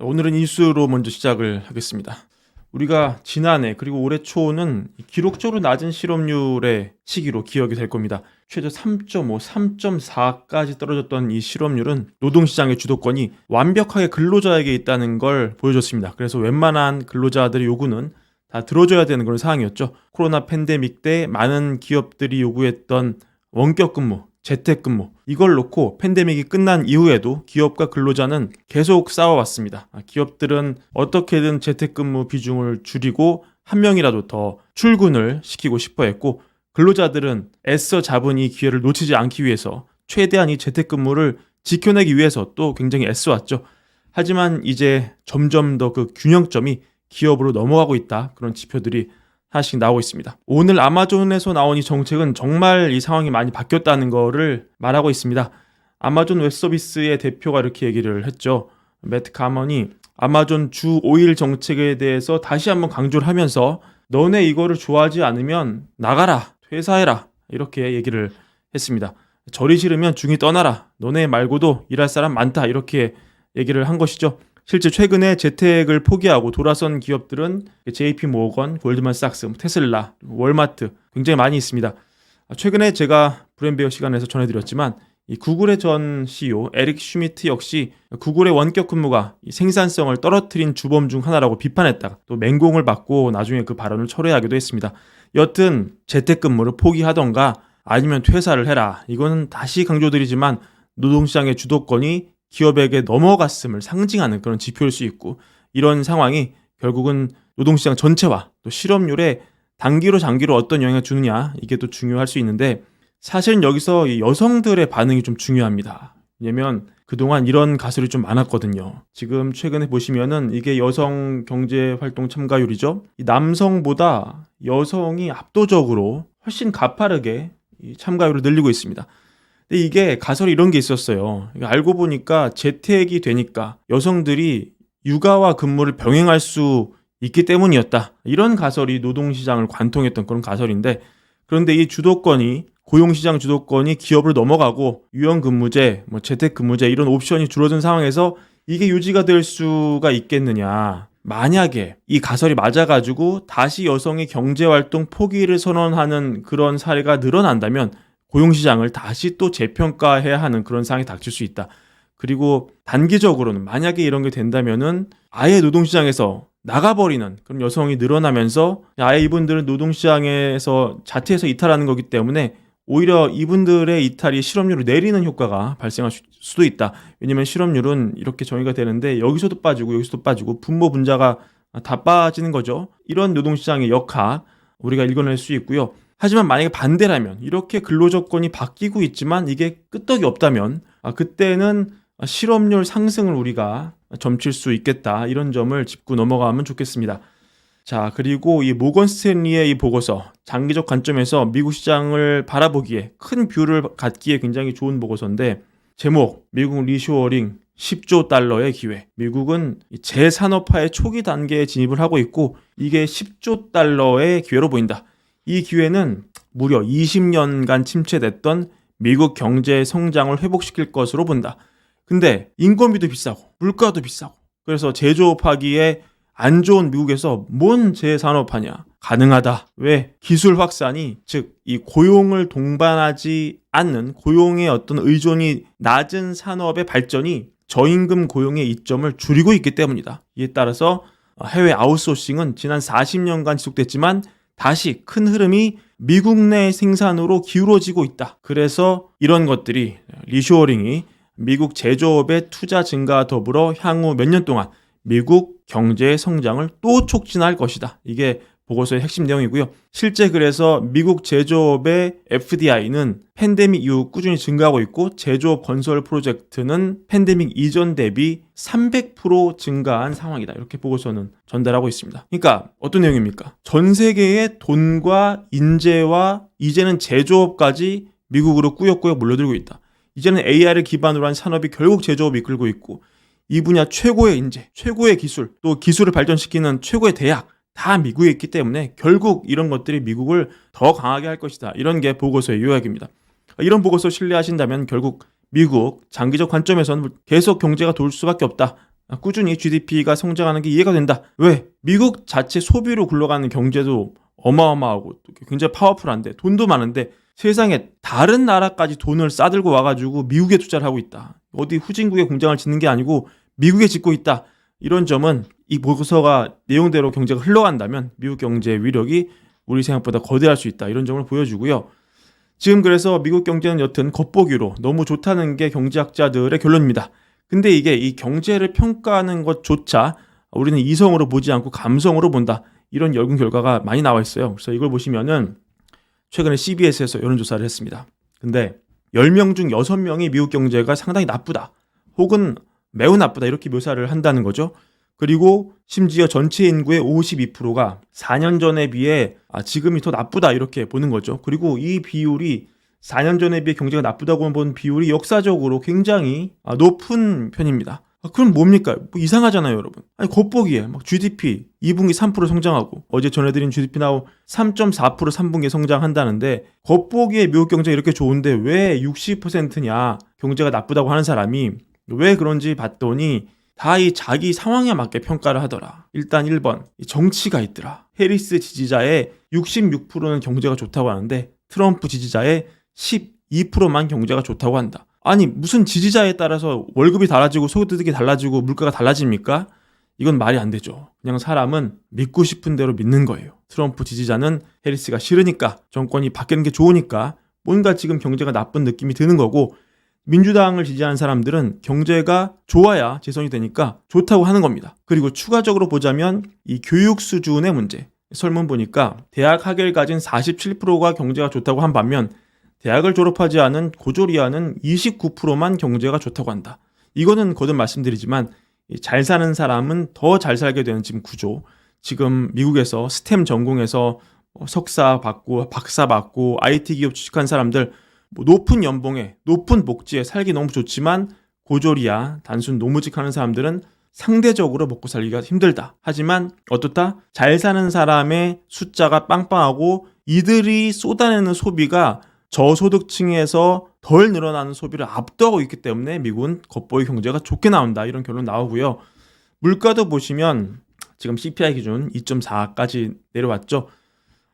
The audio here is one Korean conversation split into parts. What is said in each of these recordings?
오늘은 이수로 먼저 시작을 하겠습니다. 우리가 지난해 그리고 올해 초는 기록적으로 낮은 실업률의 시기로 기억이 될 겁니다. 최저 3.5, 3.4까지 떨어졌던 이 실업률은 노동시장의 주도권이 완벽하게 근로자에게 있다는 걸 보여줬습니다. 그래서 웬만한 근로자들의 요구는 다 들어줘야 되는 그런 상황이었죠. 코로나 팬데믹 때 많은 기업들이 요구했던 원격 근무, 재택근무 이걸 놓고 팬데믹이 끝난 이후에도 기업과 근로자는 계속 싸워왔습니다. 아, 기업들은 어떻게든 재택근무 비중을 줄이고 한 명이라도 더 출근을 시키고 싶어 했고 근로자들은 애써 잡은 이 기회를 놓치지 않기 위해서 최대한 이 재택근무를 지켜내기 위해서 또 굉장히 애써왔죠. 하지만 이제 점점 더 그 균형점이 기업으로 넘어가고 있다 그런 지표들이 하나씩 나오고 있습니다. 오늘 아마존에서 나온 이 정책은 정말 이 상황이 많이 바뀌었다는 거를 말하고 있습니다. 아마존 웹 서비스의 대표가 이렇게 얘기를 했죠. 매트 카먼이 아마존 주 5일 정책에 대해서 다시 한번 강조를 하면서 너네 이거를 좋아하지 않으면 나가라, 퇴사해라 이렇게 얘기를 했습니다. 절이 싫으면 중이 떠나라. 너네 말고도 일할 사람 많다 이렇게 얘기를 한 것이죠. 실제 최근에 재택을 포기하고 돌아선 기업들은 JP 모건, 골드만삭스, 테슬라, 월마트 굉장히 많이 있습니다. 최근에 제가 브랜베어 시간에서 전해드렸지만 이 구글의 전 CEO 에릭 슈미트 역시 구글의 원격 근무가 이 생산성을 떨어뜨린 주범 중 하나라고 비판했다가 또 맹공을 받고 나중에 그 발언을 철회하기도 했습니다. 여튼 재택근무를 포기하던가 아니면 퇴사를 해라. 이거는 다시 강조드리지만 노동시장의 주도권이 기업에게 넘어갔음을 상징하는 그런 지표일 수 있고 이런 상황이 결국은 노동시장 전체와 또 실업률에 단기로 장기로 어떤 영향을 주느냐 이게 또 중요할 수 있는데 사실은 여기서 이 여성들의 반응이 좀 중요합니다. 왜냐면 그동안 이런 가설이 좀 많았거든요. 지금 최근에 보시면은 이게 여성 경제 활동 참가율이죠. 이 남성보다 여성이 압도적으로 훨씬 가파르게 이 참가율을 늘리고 있습니다. 근데 이게 가설이 이런 게 있었어요. 알고 보니까 재택이 되니까 여성들이 육아와 근무를 병행할 수 있기 때문이었다. 이런 가설이 노동시장을 관통했던 그런 가설인데 그런데 이 주도권이 고용시장 주도권이 기업을 넘어가고 유연근무제, 뭐 재택근무제 이런 옵션이 줄어든 상황에서 이게 유지가 될 수가 있겠느냐. 만약에 이 가설이 맞아가지고 다시 여성의 경제활동 포기를 선언하는 그런 사례가 늘어난다면 고용시장을 다시 또 재평가해야 하는 그런 상황이 닥칠 수 있다. 그리고 단기적으로는 만약에 이런 게 된다면은 아예 노동시장에서 나가버리는 그런 여성이 늘어나면서 아예 이분들은 노동시장에서 자퇴해서 이탈하는 거기 때문에 오히려 이분들의 이탈이 실업률을 내리는 효과가 발생할 수- 수도 있다. 왜냐면 실업률은 이렇게 정의가 되는데 여기서도 빠지고 여기서도 빠지고 분모 분자가 다 빠지는 거죠. 이런 노동시장의 역학 우리가 읽어낼 수 있고요. 하지만 만약에 반대라면 이렇게 근로 조건이 바뀌고 있지만 이게 끄떡이 없다면 아, 그때는 실업률 상승을 우리가 점칠 수 있겠다 이런 점을 짚고 넘어가면 좋겠습니다. 자 그리고 이 모건 스탠리의 이 보고서 장기적 관점에서 미국 시장을 바라보기에 큰 뷰를 갖기에 굉장히 좋은 보고서인데 제목 미국 리쇼어링 10조 달러의 기회. 미국은 이 재산업화의 초기 단계에 진입을 하고 있고 이게 10조 달러의 기회로 보인다. 이 기회는 무려 20년간 침체됐던 미국 경제 성장을 회복시킬 것으로 본다. 근데 인건비도 비싸고 물가도 비싸고 그래서 제조업하기에 안 좋은 미국에서 뭔 재산업하냐? 가능하다. 왜? 기술 확산이 즉 이 고용을 동반하지 않는 고용의 어떤 의존이 낮은 산업의 발전이 저임금 고용의 이점을 줄이고 있기 때문이다. 이에 따라서 해외 아웃소싱은 지난 40년간 지속됐지만 다시 큰 흐름이 미국 내 생산으로 기울어지고 있다. 그래서 이런 것들이 리쇼어링이 미국 제조업의 투자 증가와 더불어 향후 몇 년 동안 미국 경제의 성장을 또 촉진할 것이다. 이게 보고서의 핵심 내용이고요. 실제 그래서 미국 제조업의 FDI는 팬데믹 이후 꾸준히 증가하고 있고 제조업 건설 프로젝트는 팬데믹 이전 대비 300% 증가한 상황이다. 이렇게 보고서는 전달하고 있습니다. 그러니까 어떤 내용입니까? 전 세계의 돈과 인재와 이제는 제조업까지 미국으로 꾸역꾸역 몰려들고 있다. 이제는 AI를 기반으로 한 산업이 결국 제조업을 이끌고 있고 이 분야 최고의 인재, 최고의 기술, 또 기술을 발전시키는 최고의 대학 다 미국에 있기 때문에 결국 이런 것들이 미국을 더 강하게 할 것이다. 이런 게 보고서의 요약입니다. 이런 보고서 신뢰하신다면 결국 미국 장기적 관점에서는 계속 경제가 돌 수밖에 없다. 꾸준히 GDP가 성장하는 게 이해가 된다. 왜? 미국 자체 소비로 굴러가는 경제도 어마어마하고 또 굉장히 파워풀한데 돈도 많은데 세상에 다른 나라까지 돈을 싸들고 와가지고 미국에 투자를 하고 있다. 어디 후진국에 공장을 짓는 게 아니고 미국에 짓고 있다. 이런 점은 이 보고서가 내용대로 경제가 흘러간다면 미국 경제의 위력이 우리 생각보다 거대할 수 있다. 이런 점을 보여주고요. 지금 그래서 미국 경제는 여튼 겉보기로 너무 좋다는 게 경제학자들의 결론입니다. 근데 이게 이 경제를 평가하는 것조차 우리는 이성으로 보지 않고 감성으로 본다. 이런 연구 결과가 많이 나와 있어요. 그래서 이걸 보시면은 최근에 CBS에서 여론조사를 했습니다. 근데 10명 중 6명이 미국 경제가 상당히 나쁘다. 혹은 매우 나쁘다. 이렇게 묘사를 한다는 거죠. 그리고 심지어 전체 인구의 52%가 4년 전에 비해 아, 지금이 더 나쁘다. 이렇게 보는 거죠. 그리고 이 비율이 4년 전에 비해 경제가 나쁘다고 본 비율이 역사적으로 굉장히 아, 높은 편입니다. 아, 그럼 뭡니까? 뭐 이상하잖아요, 여러분. 아니, 겉보기에 막 GDP 2분기 3% 성장하고 어제 전해드린 GDP 나오 3.4% 3분기 성장한다는데 겉보기에 미국 경제 이렇게 좋은데 왜 60%냐 경제가 나쁘다고 하는 사람이 왜 그런지 봤더니 다 이 자기 상황에 맞게 평가를 하더라. 일단 1번 정치가 있더라. 해리스 지지자의 66%는 경제가 좋다고 하는데 트럼프 지지자의 12%만 경제가 좋다고 한다. 아니 무슨 지지자에 따라서 월급이 달라지고 소득이 달라지고 물가가 달라집니까? 이건 말이 안 되죠. 그냥 사람은 믿고 싶은 대로 믿는 거예요. 트럼프 지지자는 해리스가 싫으니까 정권이 바뀌는 게 좋으니까 뭔가 지금 경제가 나쁜 느낌이 드는 거고 민주당을 지지하는 사람들은 경제가 좋아야 재선이 되니까 좋다고 하는 겁니다. 그리고 추가적으로 보자면 이 교육 수준의 문제. 설문 보니까 대학 학위를 가진 47%가 경제가 좋다고 한 반면 대학을 졸업하지 않은 고졸이하는 29%만 경제가 좋다고 한다. 이거는 거듭 말씀드리지만 잘 사는 사람은 더 잘 살게 되는 지금 구조. 지금 미국에서 스템 전공에서 석사 받고 박사 받고 IT 기업 취직한 사람들 뭐 높은 연봉에 높은 복지에 살기 너무 좋지만 고졸이야 단순 노무직 하는 사람들은 상대적으로 먹고 살기가 힘들다. 하지만 어떻다? 잘 사는 사람의 숫자가 빵빵하고 이들이 쏟아내는 소비가 저소득층에서 덜 늘어나는 소비를 압도하고 있기 때문에 미국은 겉보기 경제가 좋게 나온다. 이런 결론 나오고요. 물가도 보시면 지금 CPI 기준 2.4까지 내려왔죠.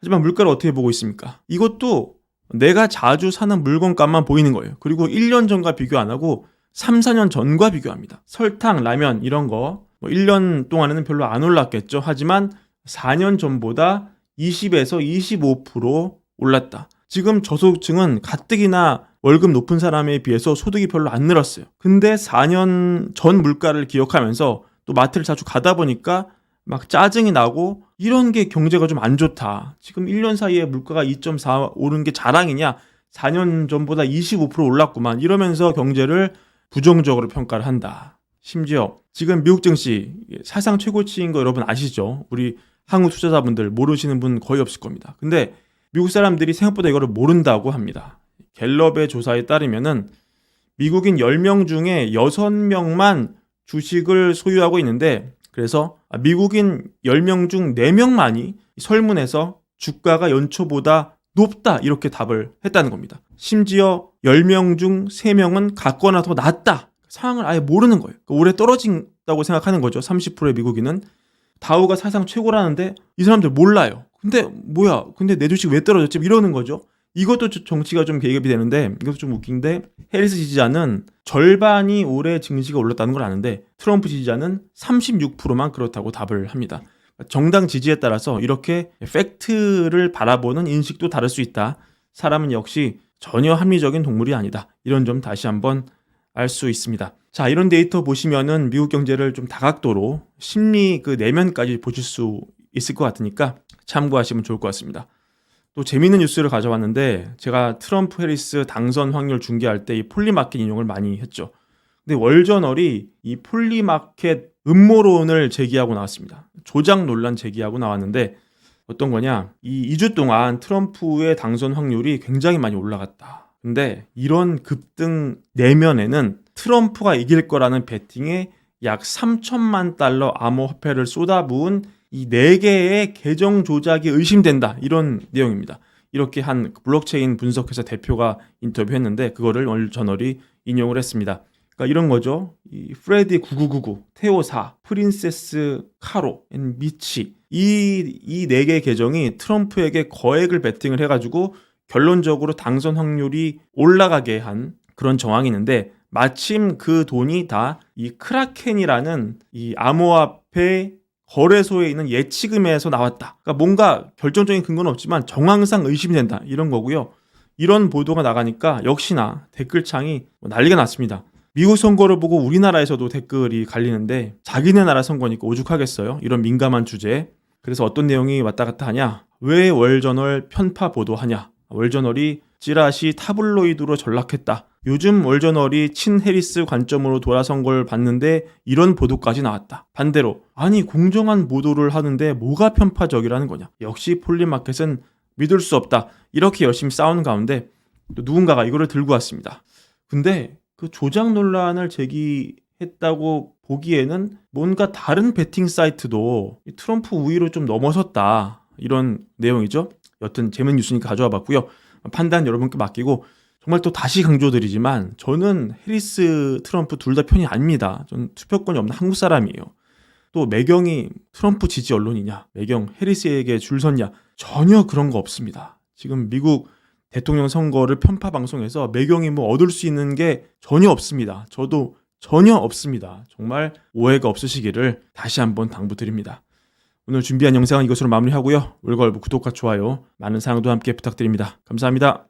하지만 물가를 어떻게 보고 있습니까? 이것도 내가 자주 사는 물건값만 보이는 거예요. 그리고 1년 전과 비교 안 하고 3, 4년 전과 비교합니다. 설탕, 라면 이런 거 뭐 1년 동안에는 별로 안 올랐겠죠. 하지만 4년 전보다 20에서 25% 올랐다. 지금 저소득층은 가뜩이나 월급 높은 사람에 비해서 소득이 별로 안 늘었어요. 근데 4년 전 물가를 기억하면서 또 마트를 자주 가다 보니까 막 짜증이 나고 이런 게 경제가 좀 안 좋다. 지금 1년 사이에 물가가 2.4 오른 게 자랑이냐? 4년 전보다 25% 올랐구만. 이러면서 경제를 부정적으로 평가를 한다. 심지어 지금 미국 증시 사상 최고치인 거 여러분 아시죠? 우리 한국 투자자분들 모르시는 분 거의 없을 겁니다. 근데 미국 사람들이 생각보다 이거를 모른다고 합니다. 갤럽의 조사에 따르면은 미국인 10명 중에 6명만 주식을 소유하고 있는데 그래서 미국인 10명 중 4명만이 설문에서 주가가 연초보다 높다 이렇게 답을 했다는 겁니다. 심지어 10명 중 3명은 같거나 더 낮다. 상황을 아예 모르는 거예요. 그러니까 올해 떨어진다고 생각하는 거죠. 30%의 미국인은 다우가 사상 최고라는데 이 사람들 몰라요. 근데 뭐야? 근데 내 주식 왜 떨어졌지? 이러는 거죠. 이것도 정치가 좀 개입이 되는데 이것도 좀 웃긴데 해리스 지지자는 절반이 올해 증시가 올랐다는 걸 아는데 트럼프 지지자는 36%만 그렇다고 답을 합니다. 정당 지지에 따라서 이렇게 팩트를 바라보는 인식도 다를 수 있다. 사람은 역시 전혀 합리적인 동물이 아니다. 이런 점 다시 한번 알 수 있습니다. 자, 이런 데이터 보시면은 미국 경제를 좀 다각도로 심리 그 내면까지 보실 수 있을 것 같으니까 참고하시면 좋을 것 같습니다. 또 재미있는 뉴스를 가져왔는데 제가 트럼프 해리스 당선 확률 중계할 때 이 폴리마켓 인용을 많이 했죠. 근데 월저널이 이 폴리마켓 음모론을 제기하고 나왔습니다. 조작 논란 제기하고 나왔는데 어떤 거냐? 이 2주 동안 트럼프의 당선 확률이 굉장히 많이 올라갔다. 근데 이런 급등 내면에는 트럼프가 이길 거라는 베팅에 약 3천만 달러 암호화폐를 쏟아부은 이 네 개의 계정 조작이 의심된다 이런 내용입니다. 이렇게 한 블록체인 분석회사 대표가 인터뷰했는데 그거를 오늘 저널이 인용을 했습니다. 그러니까 이런 거죠. 이 프레디 9999, 테오 4, 프린세스 카로, 앤 미치 이이 네 개의 계정이 트럼프에게 거액을 베팅을 해가지고 결론적으로 당선 확률이 올라가게 한 그런 정황이 있는데 마침 그 돈이 다 이 크라켄이라는 이 암호화폐 거래소에 있는 예치금에서 나왔다. 그러니까 뭔가 결정적인 근거는 없지만 정황상 의심이 된다. 이런 거고요. 이런 보도가 나가니까 역시나 댓글창이 뭐 난리가 났습니다. 미국 선거를 보고 우리나라에서도 댓글이 갈리는데 자기네 나라 선거니까 오죽하겠어요. 이런 민감한 주제에. 그래서 어떤 내용이 왔다 갔다 하냐? 왜 월저널 편파 보도하냐? 월저널이 찌라시 타블로이드로 전락했다. 요즘 월저널이 친 해리스 관점으로 돌아선 걸 봤는데 이런 보도까지 나왔다. 반대로 아니 공정한 보도를 하는데 뭐가 편파적이라는 거냐? 역시 폴리마켓은 믿을 수 없다. 이렇게 열심히 싸우는 가운데 또 누군가가 이거를 들고 왔습니다. 근데 그 조작 논란을 제기했다고 보기에는 뭔가 다른 베팅 사이트도 이 트럼프 우위로 좀 넘어섰다. 이런 내용이죠. 여튼 재밌는 뉴스니까 가져와 봤고요. 판단 여러분께 맡기고 정말 또 다시 강조드리지만 저는 해리스 트럼프 둘 다 편이 아닙니다. 전 투표권이 없는 한국 사람이에요. 또 매경이 트럼프 지지 언론이냐, 매경 해리스에게 줄 섰냐 전혀 그런 거 없습니다. 지금 미국 대통령 선거를 편파 방송에서 매경이 뭐 얻을 수 있는 게 전혀 없습니다. 저도 전혀 없습니다. 정말 오해가 없으시기를 다시 한번 당부드립니다. 오늘 준비한 영상은 이것으로 마무리하고요. 월걸부 구독과 좋아요, 많은 사랑도 함께 부탁드립니다. 감사합니다.